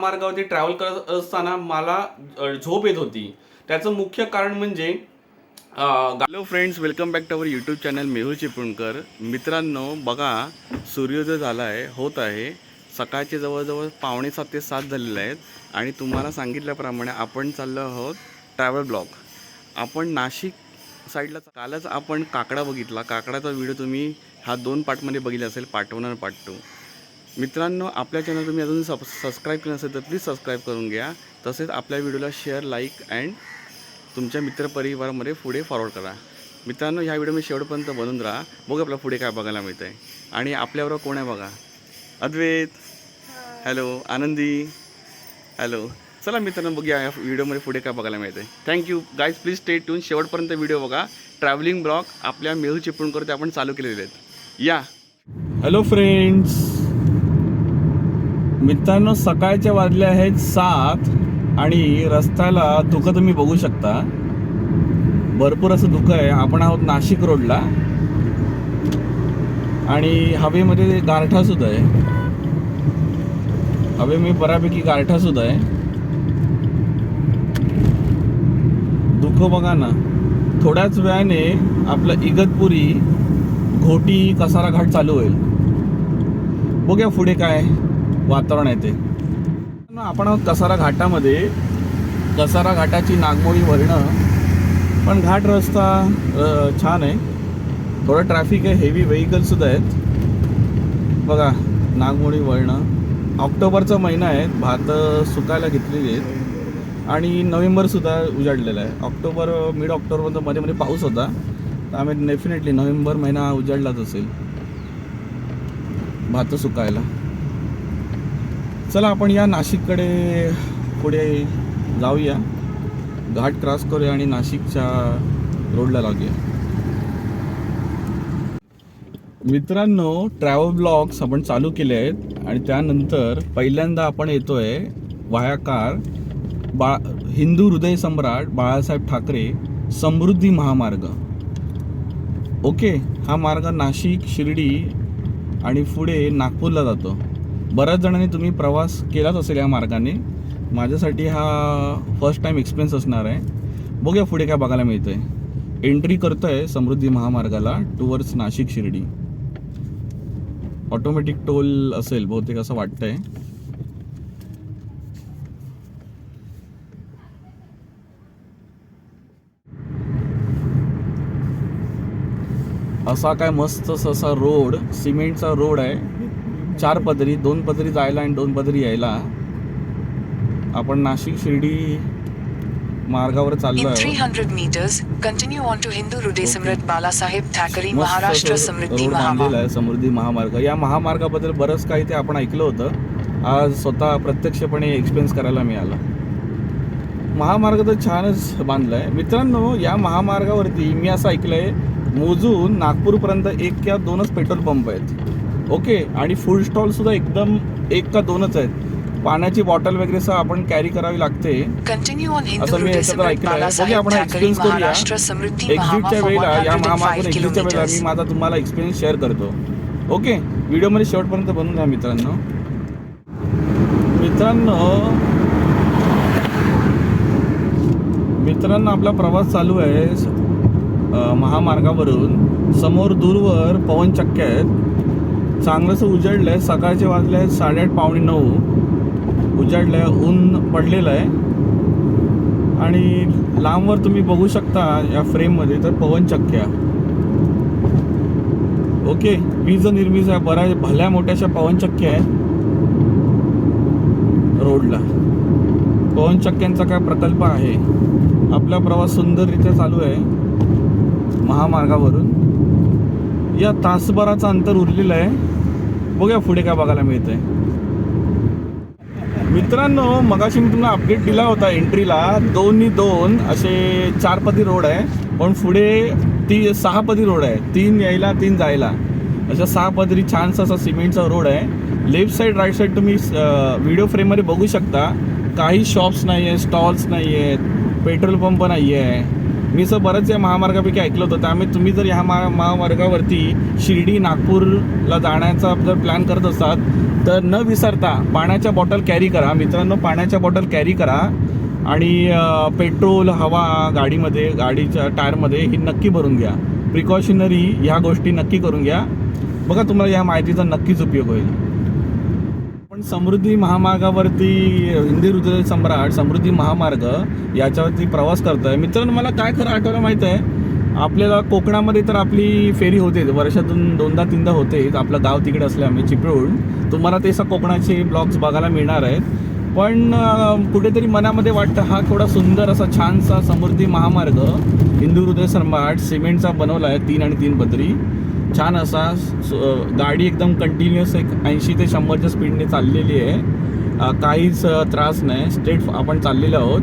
मार्गावरती travel करत असताना मला झोप येत होती. त्याचं मुख्य कारण म्हणजे hello friends welcome back to our YouTube channel Mehu Chiplunkar मित्रांनो बघा सूर्योदय झाला आहे होत आहे. सकाळचे जवळजवळ पावणे सात ते सात झालेले आहेत. आणि तुम्हाला सांगितल्याप्रमाणे आपण चाललो आहोत ट्रॅव्हल ब्लॉग आपण नाशिक साईडला कालच आपण काकडा बघितला. काकडाचा व्हिडिओ तुम्ही हा दोन पार्टमध्ये बघितला असेल पार्ट वन आणि पार्ट टू मित्रांनो आपल्या चॅनल तुम्ही अजून सब सबस्क्राईब केलं नसेल तर प्लीज सबस्क्राईब करून घ्या. तसेच आपल्या व्हिडिओला शेअर लाईक अँड तुमच्या मित्रपरिवारामध्ये पुढे फॉरवर्ड करा. मित्रांनो ह्या व्हिडिओ मी शेवटपर्यंत बनून राहा. बघू आपल्या पुढे काय बघायला मिळतं आहे आणि आपल्याबरोबर कोण आहे बघा? अद्वैत. हॅलो आनंदी. हॅलो चला मित्रांनो बघूया या व्हिडिओमध्ये पुढे काय बघायला मिळतं आहे thank you guys please stay tune शेवटपर्यंत व्हिडिओ बघा. ट्रॅव्हलिंग ब्लॉग आपल्या मेहू चिपळूणकर ते आपण चालू केलेले आहेत. या. हॅलो फ्रेंड्स मित्रांनो सकाळच्या वाजले आहेत सात आणि रस्त्याला धुकं तुम्ही बघू शकता. भरपूर असं धुकं आहे. आपण आहोत नाशिक रोडला. आणि हवेमध्ये गारठा सुद्धा आहे. हवेमध्ये बऱ्यापैकी गारठा सुद्धा आहे. धुकं बघा ना. थोड्याच वेळाने आपलं इगतपुरी घोटी कसारा घाट चालू होईल. बघूया पुढे काय वातावरण आहे ते. आपण आहोत कसारा घाटामध्ये. कसारा घाटाची नागमोडी वळणं पण घाट रस्ता छान आहे. थोडं ट्रॅफिक आहे हेवी व्हेकलसुद्धा आहेत. बघा नागमोडी वळणं ऑक्टोबरचा महिना आहे भात सुकायला घेतलेली आहेत. आणि नोव्हेंबरसुद्धा उजाडलेला आहे. ऑक्टोबर मिड ऑक्टोबरपर्यंत मध्ये मध्ये पाऊस होता. तर आम्ही डेफिनेटली नोव्हेंबर महिना उजाडलाच असेल. भात सुकायला. चला आपण या नाशिककडे पुढे जाऊया. घाट क्रॉस करूया आणि नाशिकच्या रोडला लागूया. मित्रांनो ट्रॅव्हल ब्लॉग्स आपण चालू केले आहेत आणि त्यानंतर पहिल्यांदा आपण येतोय वायाकार बा हिंदू हृदय सम्राट बाळासाहेब ठाकरे समृद्धी महामार्ग. ओके हा मार्ग नाशिक शिर्डी आणि पुढे नागपूरला जातो. बऱ्याच जणांनी तुम्ही प्रवास केलाच असेल या मार्गाने. माझ्यासाठी हा फर्स्ट टाईम एक्सपिरियन्स असणार आहे. बघूया पुढे काय बघायला मिळतं आहे एंट्री करतो आहे समृद्धी महामार्गाला towards Nashik Shirdi. Automatic toll असेल बहुतेक असं वाटतं आहे असा काय मस्त असा रोड सिमेंटचा रोड आहे. चार पदरी दोन पदरी जायला आणि दोन पदरी यायला आपण नाशिक शिर्डी मार्गावर चाललो आहे 300 meters, continue on to Hindu Hriday Samrat Balasaheb Thackeray मस्त Maharashtra असं Samriddhi रोड बांधलेला Mahamar. आहे समृद्धी महामार्ग. या महामार्गाबद्दल बरंच काही ते आपण ऐकलं होतं. आज स्वतः प्रत्यक्षपणे एक्सपिरियन्स करायला मिळालं. महामार्ग तर छानच बांधला आहे मित्रांनो या महामार्गावरती मी असं ऐकलं आहे मोजून नागपूरपर्यंत एक किंवा दोनच पेट्रोल पंप आहेत. ओके आणि फुल स्टॉलसुद्धा एकदम एक का दोनच आहेत. पाण्याची बॉटल वगैरे सह आपण कॅरी करावी लागते. असं मी याच्यात ऐकलं आहे आपण एक्सपिरियन्स करूया. एक्झिटच्या वेळेला या महामार्गातून 105 एक्झिटच्या वेळेला मी. माझा तुम्हाला एक्सपिरियन्स शेअर करतो. ओके व्हिडिओमध्ये शेवटपर्यंत बनवून घ्या मित्रांनो. मित्रांनो मित्रांनो आपला प्रवास चालू आहे महामार्गावरून. समोर दूरवर पवनचक्क्या आहेत. चांगलंसं उजाडलं आहे सकाळचे वाजले आहे साडेआठ पावणे नऊ. उजाडलं आहे ऊन पडलेलं आहे. आणि लांबवर तुम्ही बघू शकता या फ्रेममध्ये तर पवनचक्क्या ओके वीज निर्मिज आहे. बऱ्या भल्या मोठ्याशा पवनचक्क्या आहेत. रोडला. पवनचक्क्यांचा काय प्रकल्प आहे? आपला प्रवास सुंदररित्या चालू आहे. महामार्गावरून. या तासभराचं अंतर उरलेलं आहे. बघूया पुढे काय बघायला मिळतंय. मित्रांनो मगाशी मी तुम्हाला अपडेट दिला होता एंट्रीला दोन्ही दोन असे चार पदी रोड आहे. पण पुढे ती सहा पदी रोड आहे. तीन यायला तीन जायला. अशा सहा पदरी छानसा असा सिमेंटचा रोड आहे. लेफ्ट साईड राईट साईड तुम्ही व्हिडिओ फ्रेममध्ये बघू शकता. काही शॉप्स नाही आहे स्टॉल्स नाही आहेत पेट्रोल पंप नाही आहे मी असं बरंच या महामार्गापैकी ऐकलं होतं त्यामुळे तुम्ही जर ह्या महा महामार्गावरती शिर्डी नागपूरला जाण्याचा जर प्लॅन करत असाल तर न विसरता पाण्याच्या बॉटल कॅरी करा. मित्रांनो पाण्याच्या बॉटल कॅरी करा. आणि पेट्रोल हवा गाडीमध्ये गाडीच्या टायरमध्ये ही नक्की भरून घ्या. प्रिकॉशनरी ह्या गोष्टी नक्की करून घ्या. बघा तुम्हाला या माहितीचा नक्कीच उपयोग होईल. पण समृद्धी महामार्गावरती हिंदी हृदय सम्राट समृद्धी महामार्ग याच्यावरती प्रवास करतोय. मित्रांनो मला काय खरं आठवलं माहीत आहे? आपल्याला कोकणामध्ये तर आपली फेरी होते वर्षातून दोनदा तीनदा होते. आपलं गाव तिकडे असले आम्ही चिपळूण. तुम्हाला ते कोकणाचे ब्लॉग्स बघायला मिळणार आहेत. पण कुठेतरी मनामध्ये वाटतं हा थोडा सुंदर असा छानसा समृद्धी महामार्ग हिंदू हृदय सम्राट सिमेंटचा बनवला आहे तीन आणि तीन पदरी. छान असा गाडी एकदम कंटिन्युअस एक ऐंशी ते शंभरच्या स्पीडने चाललेली आहे. काहीच त्रास नाही. स्ट्रेट आपण चाललेलो आहोत.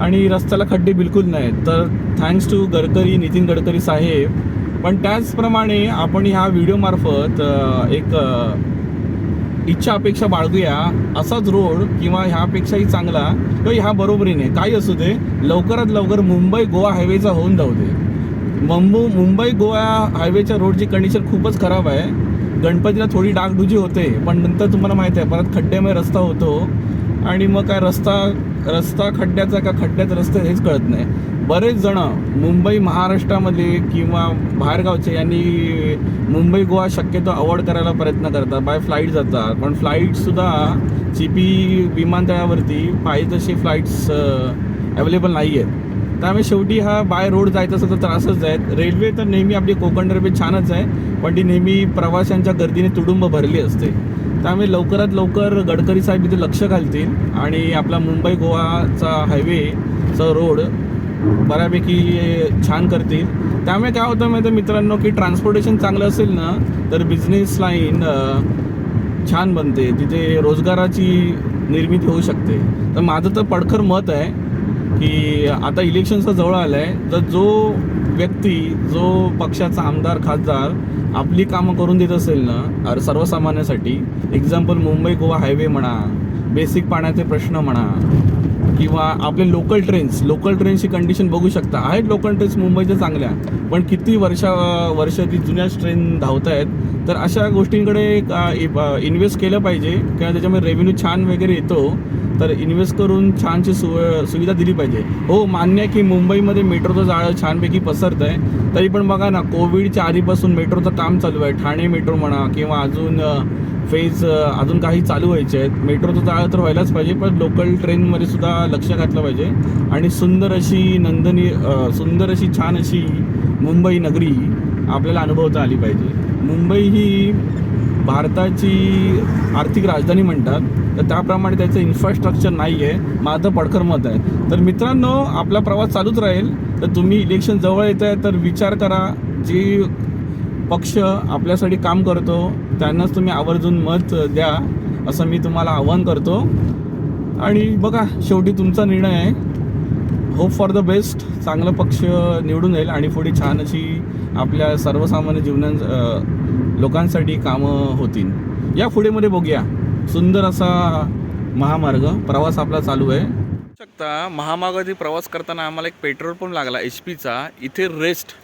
आणि रस्त्याला खड्डे बिलकुल नाहीत. तर थँक्स टू गडकरी नितीन गडकरी साहेब. पण त्याचप्रमाणे आपण ह्या व्हिडिओमार्फत एक इच्छा अपेक्षा बाळगूया. असाच रोड किंवा ह्यापेक्षाही चांगला किंवा ह्या बरोबरीने. काही असू दे. लवकरात लवकर मुंबई गोवा हायवेचा होऊन जाऊ दे. मुंबई मुंबई गोवा हायवेच्या रोडची कंडिशन खूपच खराब आहे. गणपतीला थोडी डागडुजी होते पण नंतर तुम्हाला माहिती आहे परत खड्ड्यामुळे रस्ता होतो. आणि मग काय रस्ता रस्ता खड्ड्याचा का खड्ड्यात रस्ता हेच कळत नाही. बरेच जण मुंबई महाराष्ट्रामध्ये किंवा बाहेरगावचे यांनी मुंबई गोवा शक्यतो अवॉइड करायला प्रयत्न करतात. बाय फ्लाईट जातात. पण फ्लाईटसुद्धा चिपी विमानतळावरती पाहिजे तशी फ्लाईट्स अवेलेबल नाही आहेत त्यामुळे शेवटी हा बाय रोड जायचा असेल तर त्रासच आहे. रेल्वे तर नेहमी आपली कोकण रेल्वे छानच आहे पण ती नेहमी प्रवाशांच्या गर्दीने तुडुंब भरली असते. त्यामुळे लवकरात लवकर गडकरी साहेब इथे लक्ष घालतील आणि आपला मुंबई गोवाचा हायवेचा रोड बऱ्यापैकी छान करतील. त्यामुळे काय होतं माहिती मित्रांनो की ट्रान्सपोर्टेशन चांगलं असेल ना तर बिझनेस लाईन छान बनते. तिथे रोजगाराची निर्मिती होऊ शकते. तर माझं तर पडखर मत आहे की आता इलेक्शनचं जवळ आलं आहे तर जो व्यक्ती जो पक्षाचा आमदार खासदार आपली कामं करून देत असेल ना अर सर्वसामान्यासाठी एक्झाम्पल मुंबई गोवा हायवे म्हणा बेसिक पाण्याचे प्रश्न म्हणा किंवा आपले लोकल ट्रेन्स लोकल ट्रेन्सची कंडिशन बघू शकता. आहेत लोकल ट्रेन्स मुंबईच्या चांगल्या पण किती वर्षा वर्ष ती जुन्याच ट्रेन धावत आहेत तर अशा गोष्टींकडे इन्व्हेस्ट केलं पाहिजे किंवा त्याच्यामध्ये रेव्हेन्यू छान वगैरे येतो तर इन्व्हेस्ट करून छानशी सु सुविधा दिली पाहिजे. हो मान्य आहे की मुंबईमध्ये मेट्रोचं जाळं छानपैकी पसरतं आहे तरी पण बघा ना कोविडच्या आधीपासून मेट्रोचं काम चालू आहे. ठाणे मेट्रो म्हणा किंवा अजून फेज अजून काही चालू व्हायचे आहेत. मेट्रोचं जाळं तर व्हायलाच पाहिजे पण लोकल ट्रेनमध्ये सुद्धा लक्ष घातलं पाहिजे. आणि सुंदर अशी नंदनी सुंदर अशी छान अशी मुंबई नगरी आपल्याला अनुभवता आली पाहिजे. मुंबई ही भारताची आर्थिक राजधानी म्हणतात तर त्याप्रमाणे त्याचं इन्फ्रास्ट्रक्चर नाही आहे माझं पडखर मत आहे. तर मित्रांनो आपला प्रवास चालूच राहील. तर तुम्ही इलेक्शन जवळ येत आहे तर विचार करा. जी पक्ष आपल्यासाठी काम करतो त्यांनाच तुम्ही आवर्जून मत द्या असं मी तुम्हाला आवाहन करतो. आणि बघा शेवटी तुमचा निर्णय आहे. होप फॉर द बेस्ट चांगला पक्ष निवडून येईल आणि पुढे छान अशी आपल्या सर्वसामान्य जीवना लोकांसाठी कामं होतील. या पुढेमध्ये बघूया. सुंदर असा महामार्ग प्रवास आपला चालू आहे. शकता महामार्गाची प्रवास करताना आम्हाला एक पेट्रोल पंप लागला एच पीचा इथे रेस्ट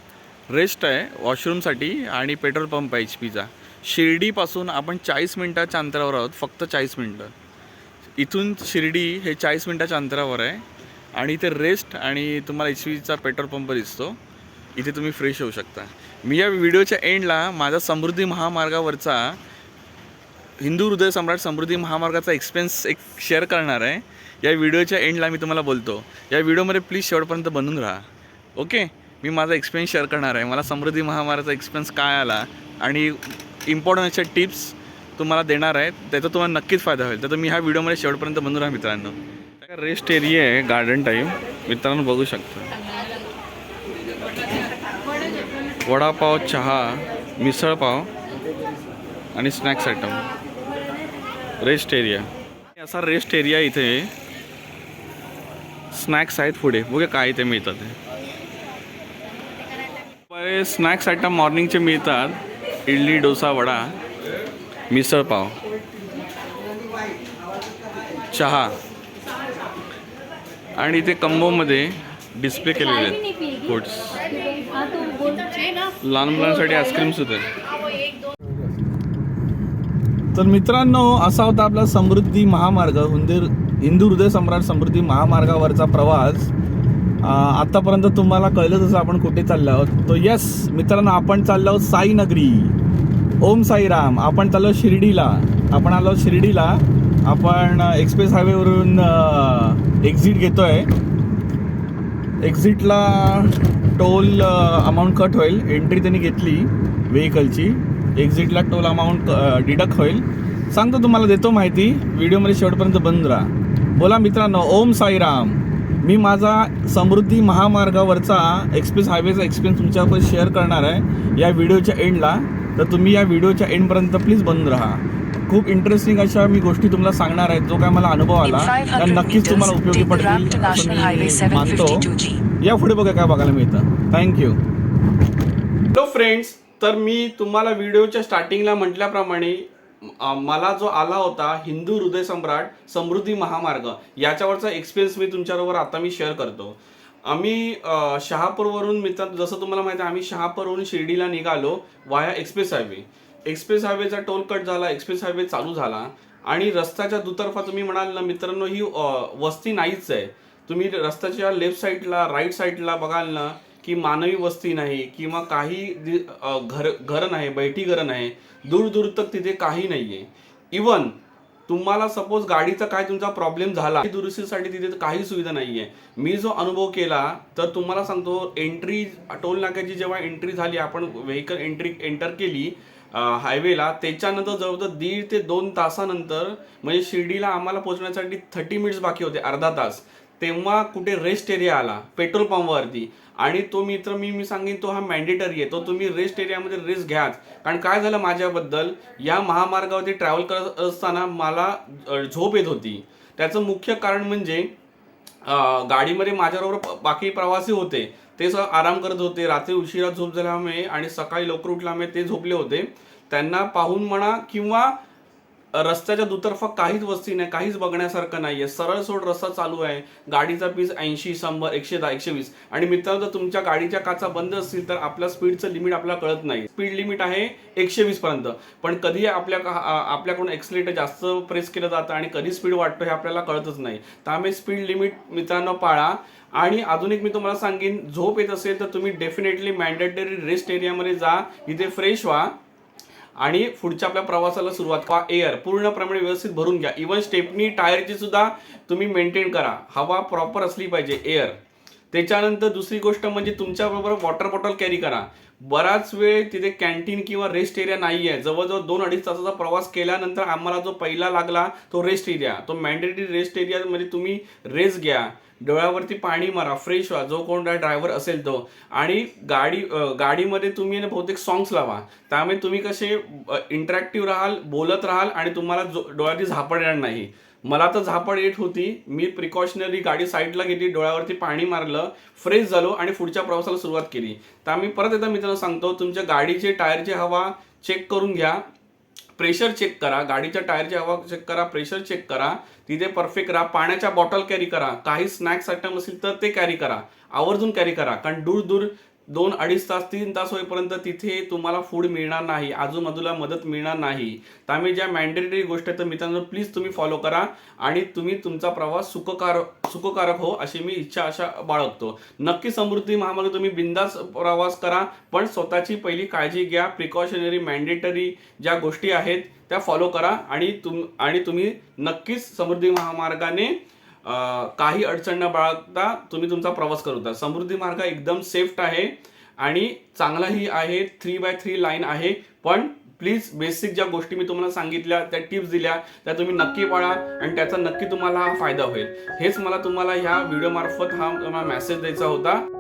रेस्ट आहे वॉशरूमसाठी आणि पेट्रोल पंप आहे एच पीचा शिर्डीपासून आपण चाळीस मिनटाच्या अंतरावर आहोत फक्त चाळीस मिनटं. इथून शिर्डी हे चाळीस मिनटाच्या अंतरावर आहे. आणि इथे रेस्ट आणि तुम्हाला एच पीचा पेट्रोल पंप दिसतो. इथे तुम्ही फ्रेश होऊ शकता. मी या व्हिडिओच्या एंडला माझा समृद्धी महामार्गावरचा हिंदू हृदय सम्राट समृद्धी महामार्गाचा एक्सपेन्स एक शेअर करणार आहे. या व्हिडिओच्या एंडला मी तुम्हाला बोलतो. या व्हिडिओमध्ये प्लीज शेवटपर्यंत बनून राहा. ओके मी माझा एक्सपिरियन्स शेअर करणार आहे. मला समृद्धी महामार्गाचा एक्सपिरियन्स काय आला आणि इम्पॉर्टंट अशा टिप्स तुम्हाला देणार आहेत त्याचा तुम्हाला नक्कीच फायदा होईल. तर तुम्ही ह्या व्हिडिओमध्ये शेवटपर्यंत बनून राहा मित्रांनो. रेस्ट एरिया आहे गार्डन टाईप मित्रांनो बघू शकता. वडापाव चहा मिसळपाव आणि स्नॅक्स आयटम रेस्ट एरिया असा रेस्ट एरिया इथे स्नॅक्स आहेत पुढे. बघा काय इथे मिळतात. ते स्नॅक्स आयटम मॉर्निंगचे मिळतात. इडली डोसा वडा मिसळपाव चहा. आणि इथे कंबोमध्ये डिस्प्ले केलेले आहेत. फूड्स लहान मुलांसाठी आईस्क्रीम सुद्धा आहेत तर मित्रांनो असा होता आपला समृद्धी महामार्ग हुंदीर हिंदू हृदय सम्राट समृद्धी महामार्गावरचा प्रवास. आ, आतापर्यंत तुम्हाला कळलं जसं आपण कुठे चाललो आहोत. तो यस मित्रांनो आपण चाललो आहोत साईनगरी ओम साईराम आपण चाललो शिर्डीला. आपण आलो शिर्डीला. आपण एक्सप्रेस हायवेवरून एक्झिट घेतोय. एक्झिटला टोल अमाऊंट कट होईल. एंट्री त्यांनी घेतली व्हेकलची एक्झिटला टोल अमाऊंट डिडक्ट होईल. सांगतो तुम्हाला देतो माहिती. व्हिडिओमध्ये शेवटपर्यंत बंद राहा. बोला मित्रांनो ओम साईराम. मी माझा समृद्धी महामार्गावरचा एक्सप्रेस हायवेचा एक्सपिरियन्स तुमच्यावर शेअर करणार आहे. या व्हिडिओच्या एंडला तर तुम्ही या व्हिडिओच्या एंडपर्यंत प्लीज बंद राहा. खूप इंटरेस्टिंग अशा मी गोष्टी तुम्हाला सांगणार आहेत जो काय मला अनुभव आला 500 नक्कीच तुम्हाला उपयोगी पडतील. मानतो. 752G. या पुढे बघा काय बघायला मिळतं. थँक्यू हॅलो फ्रेंड्स तर मी तुम्हाला व्हिडिओच्या स्टार्टिंगला म्हटल्याप्रमाणे मला जो आला होता हिंदू हृदय सम्राट समृद्धी महामार्ग याच्यावरचा एक्सपिरियन्स मी तुमच्याबरोबर आता मी शेअर करतो. आम्ही शहापूरवरून मित्र जसं तुम्हाला माहिती आहे आम्ही शहापूरवरून शिर्डीला निघालो वाया एक्सप्रेस हायवे एक्सप्रेस हायवेचा टोल कट झाला एक्सप्रेस हायवे चालू झाला. आणि रस्त्याच्या दुतर्फा तुम्ही म्हणाल ना मित्रांनो ही वस्ती नाहीच आहे. तुम्ही रस्त्याच्या लेफ्ट साईडला राईट साईडला बघाल ना की मानवी वस्ती नाही किंवा काही घर घरं नाही बैठी घरं नाही दूर दूर तक तिथे काही नाही आहे इवन तुम्हाला सपोज गाडीचा काय तुमचा प्रॉब्लेम झाला दुरुस्तीसाठी तिथे काही सुविधा नाहीये. मी जो अनुभव केला तर तुम्हाला सांगतो एंट्री टोल नाक्याची जेव्हा एंट्री झाली आपण व्हेकल एंट्री एंटर केली हायवेला त्याच्यानंतर जवळजवळ दीड ते दोन तासानंतर म्हणजे शिर्डीला आम्हाला पोहोचण्यासाठी थर्टी मिनिट्स बाकी होते अर्धा तास. तेव्हा कुठे रेस्ट एरिया आला पेट्रोल पंपवरती आणि तो मित्र मी मी सांगेन तो हा मॅन्डेटरी आहे. तो तुम्ही रेस्ट एरियामध्ये रेस्ट घ्याच. कारण काय झालं माझ्याबद्दल? या महामार्गावरती ट्रॅव्हल करत असताना मला झोप येत होती. त्याचं मुख्य कारण म्हणजे गाडीमध्ये माझ्याबरोबर बाकी प्रवासी होते. ते सगळं आराम करत होते. रात्री उशिरा झोप झाल्यामुळे आणि सकाळी लवकर उठल्यामुळे ते झोपले होते. त्यांना पाहून म्हणा किंवा रस्त्याच्या दुतर्फा काहीच वस्ती नाही काहीच बघण्यासारखं नाही आहे सरळ सोड रस्ता चालू आहे. गाडीचा पीस ऐंशी शंभर एकशे दहा एकशे वीस. आणि मित्रांनो जर तुमच्या गाडीच्या काचा बंद असतील तर आपल्या स्पीडचं लिमिट आपल्याला कळत नाही. स्पीड लिमिट आहे एकशे वीस पर्यंत. पण कधी आपल्या आपल्याकडून एक्सलेटर जास्त प्रेस केलं जातं आणि कधी स्पीड वाटतो हे आपल्याला कळतच नाही. त्यामुळे स्पीड लिमिट मित्रांनो पाळा. आणि अजून एक मी तुम्हाला सांगेन झोप येत असेल तर तुम्ही डेफिनेटली मॅन्डेटरी रेस्ट एरियामध्ये जा. इथे फ्रेश व्हा. आणि पुढच्या आपल्या प्रवासाला सुरुवात किंवा एअर पूर्णप्रमाणे व्यवस्थित भरून घ्या. इवन स्टेपनी टायरची सुद्धा तुम्ही मेंटेन करा. हवा प्रॉपर असली पाहिजे एअर. त्याच्यानंतर दुसरी गोष्ट म्हणजे तुमच्याबरोबर वॉटर बॉटल कॅरी करा. बराच वेळ तिथे कॅन्टीन किंवा रेस्ट एरिया नाही आहे जवळजवळ दोन अडीच तासाचा प्रवास केल्यानंतर आम्हाला जो पहिला लागला तो रेस्ट एरिया तो मॅन्डेटरी रेस्ट एरिया म्हणजे तुम्ही रेस्ट घ्या. डोळ्यावरती पाणी मारा फ्रेश व्हा. जो कोण ड्रायव्हर असेल तो. आणि गाडी गाडीमध्ये तुम्ही बहुतेक सॉंग्स लावा. त्यामुळे तुम्ही कसे इंटरॅक्टिव्ह राहाल बोलत राहाल आणि तुम्हाला जो डोळ्याची झापड येणार नाही. मला तर झापड येत होती. मी प्रिकॉशनरी गाडी साईडला घेतली डोळ्यावरती पाणी मारलं फ्रेश झालो आणि पुढच्या प्रवासाला सुरुवात केली. तर आम्ही परत एकदा मित्रांनो सांगतो तुमच्या गाडीचे टायरची हवा चेक करून घ्या. प्रेशर चेक करा गाडीच्या टायरची हवा चेक करा प्रेशर चेक करा तिथे परफेक्ट राहा पाण्याच्या बॉटल कॅरी करा काही स्नॅक्स आयटम असेल तर ते कॅरी करा आवर्जून कॅरी करा कारण दूर दूर दोन अडीच तास तीन तास होईपर्यंत तिथे तुम्हाला फूड मिळणार नाही आजूबाजूला मदत मिळणार नाही. त्यामुळे ज्या मॅन्डेटरी गोष्ट आहेत तर मित्रांनो प्लीज तुम्ही फॉलो करा आणि तुम्ही तुमचा प्रवास सुखकार सुखकारक हो अशी मी इच्छा अशा बाळगतो. नक्की समृद्धी महामार्ग तुम्ही बिंदास प्रवास करा पण स्वतःची पहिली काळजी घ्या प्रिकॉशनरी मॅन्डेटरी ज्या गोष्टी आहेत त्या फॉलो करा आणि तुम आणि तुम्ही नक्कीच समृद्धी महामार्गाने काही अडचण न बाळगता तुम्ही तुमचा प्रवास करता समृद्धी मार्ग एकदम सेफ्ट आहे आणि चांगलाही आहे थ्री बाय थ्री लाईन आहे. पण प्लीज बेसिक ज्या गोष्टी मी तुम्हाला सांगितल्या त्या टिप्स दिल्या त्या तुम्ही नक्की पाळा आणि त्याचा नक्की तुम्हाला हा फायदा होईल. हेच मला तुम्हाला ह्या व्हिडिओ मार्फत हा मेसेज द्यायचा होता.